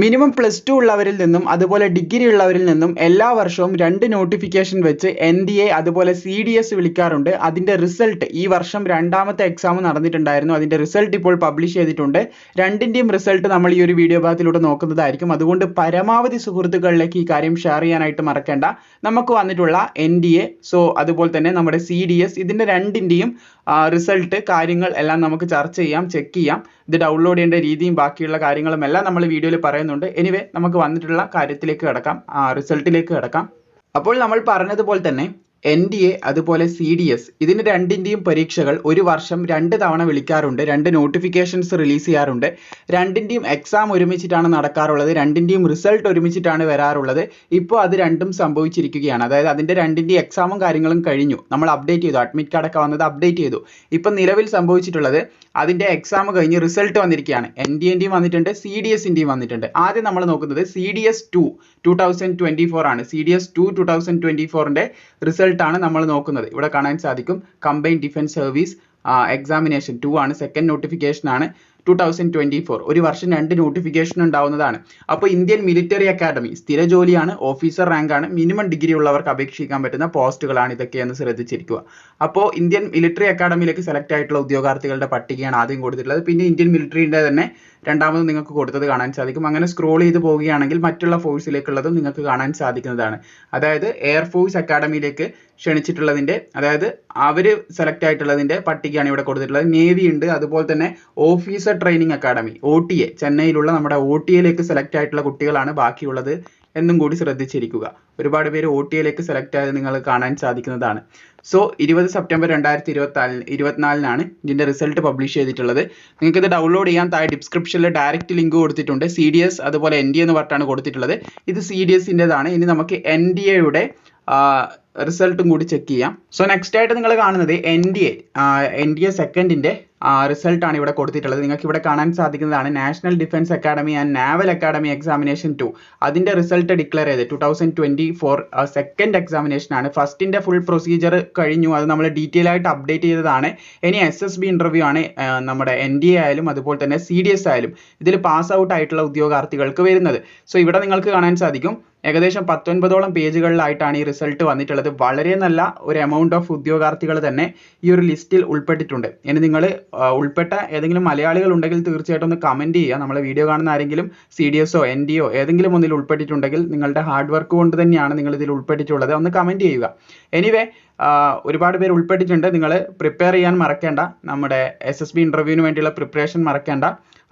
Minimum plus two ഉള്ളവരിൽ നിന്നും അതുപോലെ degree ഉള്ളവരിൽ നിന്നും എല്ലാ വർഷവും രണ്ട് നോട്ടിഫിക്കേഷൻ വെച്ച് എൻ ഡി എ അതുപോലെ സി ഡി എസ് വിളിക്കാറുണ്ട്. അതിന്റെ റിസൾട്ട് ഈ വർഷം രണ്ടാമത്തെ എക്സാം നടന്നിട്ടുണ്ടായിരുന്നു. അതിന്റെ റിസൾട്ട് ഇപ്പോൾ പബ്ലിഷ് ചെയ്തിട്ടുണ്ട്. രണ്ടിന്റെയും റിസൾട്ട് നമ്മൾ ഈ ഒരു വീഡിയോ ഭാഗത്തിലൂടെ നോക്കുന്നതായിരിക്കും. അതുകൊണ്ട് പരമാവധി സുഹൃത്തുക്കളിലേക്ക് ഈ കാര്യം ഷെയർ ചെയ്യാനായിട്ട് മറക്കേണ്ട. നമുക്ക് വന്നിട്ടുള്ള എൻ ഡി എ സോ അതുപോലെ തന്നെ നമ്മുടെ സി ഡി എസ് ഇതിന്റെ രണ്ടിന്റെയും റിസൾട്ട് കാര്യങ്ങൾ എല്ലാം നമുക്ക് ചർച്ച ചെയ്യാം ചെക്ക് ചെയ്യാം. ഇത് ഡൗൺലോഡ് ചെയ്യേണ്ട രീതിയും ബാക്കിയുള്ള കാര്യങ്ങളും എല്ലാം നമ്മൾ വീഡിയോയിൽ പറയുന്നുണ്ട്. എനിവേ നമുക്ക് വന്നിട്ടുള്ള കാര്യത്തിലേക്ക് കിടക്കാം. റിസൾട്ടിലേക്ക് കിടക്കാം. അപ്പോൾ നമ്മൾ പറഞ്ഞതുപോലെ തന്നെ എൻ ഡി എ അതുപോലെ സി ഡി എസ് ഇതിന് രണ്ടിന്റെയും പരീക്ഷകൾ ഒരു വർഷം രണ്ട് തവണ വിളിക്കാറുണ്ട് രണ്ട് നോട്ടിഫിക്കേഷൻസ് റിലീസ് ചെയ്യാറുണ്ട്. രണ്ടിന്റെയും എക്സാം ഒരുമിച്ചിട്ടാണ് നടക്കാറുള്ളത് രണ്ടിന്റെയും റിസൾട്ട് ഒരുമിച്ചിട്ടാണ് വരാറുള്ളത്. ഇപ്പോൾ അത് രണ്ടും സംഭവിച്ചിരിക്കുകയാണ്. അതായത് അതിന്റെ രണ്ടിന്റെയും എക്സാമും കാര്യങ്ങളും കഴിഞ്ഞു. നമ്മൾ അപ്ഡേറ്റ് ചെയ്തു അഡ്മിറ്റ് കാർഡൊക്കെ വന്നത് അപ്ഡേറ്റ് ചെയ്തു. ഇപ്പം നിലവിൽ സംഭവിച്ചിട്ടുള്ളത് അതിന്റെ എക്സാം കഴിഞ്ഞ് റിസൾട്ട് വന്നിരിക്കുകയാണ്. എൻ ഡി എന്റെയും വന്നിട്ടുണ്ട് സി ഡി എസിന്റെയും വന്നിട്ടുണ്ട്. ആദ്യം നമ്മൾ നോക്കുന്നത് C D S two two thousand twenty four ആണ് C D S two two thousand twenty ഫോറിന്റെ റിസൾട്ടാണ് നമ്മൾ നോക്കുന്നത്. ഇവിടെ കാണാൻ സാധിക്കും. Combine defence service examination two ആണ്. സെക്കൻഡ് നോട്ടിഫിക്കേഷൻ ആണ്. ടു തൗസൻഡ് ട്വന്റി ഫോർ ഒരു വർഷം രണ്ട് നോട്ടിഫിക്കേഷൻ ഉണ്ടാവുന്നതാണ്. അപ്പോൾ ഇന്ത്യൻ മിലിറ്ററി അക്കാഡമി സ്ഥിര ജോലിയാണ് ഓഫീസർ റാങ്ക് ആണ് മിനിമം ഡിഗ്രി ഉള്ളവർക്ക് അപേക്ഷിക്കാൻ പറ്റുന്ന പോസ്റ്റുകളാണ് ഇതൊക്കെയെന്ന് ശ്രദ്ധിച്ചിരിക്കുക. അപ്പോൾ ഇന്ത്യൻ മിലിറ്ററി അക്കാഡമിയിലേക്ക് സെലക്ട് ആയിട്ടുള്ള ഉദ്യോഗാർത്ഥികളുടെ പട്ടികയാണ് ആദ്യം കൊടുത്തിട്ടുള്ളത്. പിന്നെ ഇന്ത്യൻ മിലിറ്ററിയുടെ തന്നെ രണ്ടാമത് നിങ്ങൾക്ക് കൊടുത്തത് കാണാൻ സാധിക്കും. അങ്ങനെ സ്ക്രോൾ ചെയ്ത് പോവുകയാണെങ്കിൽ മറ്റുള്ള ഫോഴ്സിലേക്കുള്ളതും നിങ്ങൾക്ക് കാണാൻ സാധിക്കുന്നതാണ്. അതായത് എയർഫോഴ്സ് അക്കാദമിയിലേക്ക് ക്ഷണിച്ചിട്ടുള്ളതിന്റെ അതായത് അവർ സെലക്ട് ആയിട്ടുള്ളതിന്റെ പട്ടികയാണ് ഇവിടെ കൊടുത്തിട്ടുള്ളത്. നേവി ഉണ്ട് അതുപോലെ തന്നെ officer training academy O T A ചെന്നൈയിലുള്ള നമ്മുടെ ഒ ടി എയിലേക്ക് സെലക്ട് ആയിട്ടുള്ള കുട്ടികളാണ് ബാക്കിയുള്ളത് എന്നും കൂടി ശ്രദ്ധിച്ചിരിക്കുക. ഒരുപാട് പേര് ഒ ടി എയിലേക്ക് സെലക്ട് ആയത് നിങ്ങൾ കാണാൻ സാധിക്കുന്നതാണ്. സോ ഇരുപത് സെപ്റ്റംബർ രണ്ടായിരത്തി ഇരുപത്തി ഇരുപത്തിനാലിനാണ് ഇതിന്റെ റിസൾട്ട് പബ്ലിഷ് ചെയ്തിട്ടുള്ളത്. നിങ്ങൾക്ക് ഇത് ഡൗൺലോഡ് ചെയ്യാൻ താഴെ ഡിസ്ക്രിപ്ഷനിൽ ഡയറക്റ്റ് ലിങ്ക് കൊടുത്തിട്ടുണ്ട്. സി ഡി എസ് അതുപോലെ എൻ ഡി എന്ന് പറഞ്ഞിട്ടാണ് കൊടുത്തിട്ടുള്ളത്. ഇത് സി ഡി എസിന്റെതാണ് ഇനി നമുക്ക് എൻ ഡി എയുടെ റിസൾട്ടും കൂടി ചെക്ക് ചെയ്യാം. സോ നെക്സ്റ്റ് ആയിട്ട് നിങ്ങൾ കാണുന്നത് N D A N D A സെക്കൻഡിന്റെ result ആണ് ഇവിടെ കൊടുത്തിട്ടുള്ളത്. നിങ്ങൾക്ക് ഇവിടെ കാണാൻ സാധിക്കുന്നതാണ് national defence academy and naval academy examination two അതിന്റെ റിസൾട്ട് ഡിക്ലെയർ ചെയ്ത് two thousand twenty four second examination ആണ്. ഫസ്റ്റിന്റെ ഫുൾ പ്രൊസീജിയർ കഴിഞ്ഞു. അത് നമ്മൾ ഡീറ്റെയിൽ ആയിട്ട് അപ്ഡേറ്റ് ചെയ്തതാണ്. ഇനി എസ് എസ് ബി ഇന്റർവ്യൂ ആണ് നമ്മുടെ എൻ ഡി എ ആയാലും അതുപോലെ തന്നെ സി ഡി എസ് ആയാലും ഇതിൽ പാസ് ഔട്ട് ആയിട്ടുള്ള ഉദ്യോഗാർത്ഥികൾക്ക് വരുന്നത്. സോ ഇവിടെ നിങ്ങൾക്ക് കാണാൻ സാധിക്കും. ഏകദേശം പത്തൊൻപതോളം പേജുകളിലായിട്ടാണ് ഈ റിസൾട്ട് വന്നിട്ടുള്ളത്. വളരെ നല്ല ഒരു എമൗണ്ട് ഓഫ് ഉദ്യോഗാർത്ഥികൾ തന്നെ ഈ ഒരു ലിസ്റ്റിൽ ഉൾപ്പെട്ടിട്ടുണ്ട്. ഇനി നിങ്ങൾ ഉൾപ്പെട്ട ഏതെങ്കിലും മലയാളികൾ ഉണ്ടെങ്കിൽ തീർച്ചയായിട്ടും ഒന്ന് കമന്റ് ചെയ്യുക. നമ്മളെ വീഡിയോ കാണുന്ന ആരെങ്കിലും സി ഡി എസോ എൻ ഡി ഒ ഏതെങ്കിലും ഒന്നിൽ ഉൾപ്പെട്ടിട്ടുണ്ടെങ്കിൽ നിങ്ങളുടെ ഹാർഡ് വർക്ക് കൊണ്ട് തന്നെയാണ് നിങ്ങൾ ഇതിൽ ഉൾപ്പെട്ടിട്ടുള്ളത്. ഒന്ന് കമന്റ് ചെയ്യുക. എനിവേ ഒരുപാട് പേര് ഉൾപ്പെട്ടിട്ടുണ്ട്. നിങ്ങൾ പ്രിപ്പയർ ചെയ്യാൻ മറക്കേണ്ട. നമ്മുടെ എസ് എസ് ബി ഇന്റർവ്യൂവിന് വേണ്ടിയുള്ള പ്രിപ്പറേഷൻ മറക്കേണ്ട.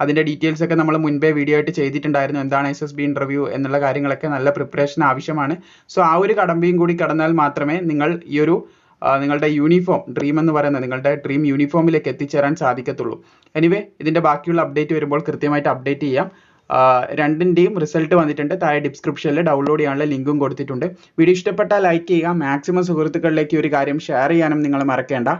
അതിന്റെ ഡീറ്റെയിൽസ് ഒക്കെ നമ്മൾ മുൻപേ വീഡിയോ ആയിട്ട് ചെയ്തിട്ടുണ്ടായിരുന്നു. എന്താണ് എസ് എസ് ബി ഇന്റർവ്യൂ എന്നുള്ള കാര്യങ്ങളൊക്കെ നല്ല പ്രിപ്പറേഷൻ ആവശ്യമാണ്. സോ ആ ഒരു കടമ്പയും കൂടി കടന്നാൽ മാത്രമേ നിങ്ങൾ ഈ ഒരു നിങ്ങളുടെ യൂണിഫോം ഡ്രീം എന്ന് പറയുന്നത് നിങ്ങളുടെ ഡ്രീം യൂണിഫോമിലേക്ക് എത്തിച്ചേരാൻ സാധിക്കത്തുള്ളൂ. എനിവേ ഇതിന്റെ ബാക്കിയുള്ള അപ്ഡേറ്റ് വരുമ്പോൾ കൃത്യമായിട്ട് അപ്ഡേറ്റ് ചെയ്യാം. രണ്ടിന്റെയും റിസൾട്ട് വന്നിട്ടുണ്ട്. താഴെ ഡിസ്ക്രിപ്ഷനിൽ ഡൗൺലോഡ് ചെയ്യാനുള്ള ലിങ്കും കൊടുത്തിട്ടുണ്ട്. വീഡിയോ ഇഷ്ടപ്പെട്ടാൽ ലൈക്ക് ചെയ്യുക. മാക്സിമം സുഹൃത്തുക്കളിലേക്ക് ഒരു കാര്യം ഷെയർ ചെയ്യാനും നിങ്ങൾ മറക്കേണ്ട.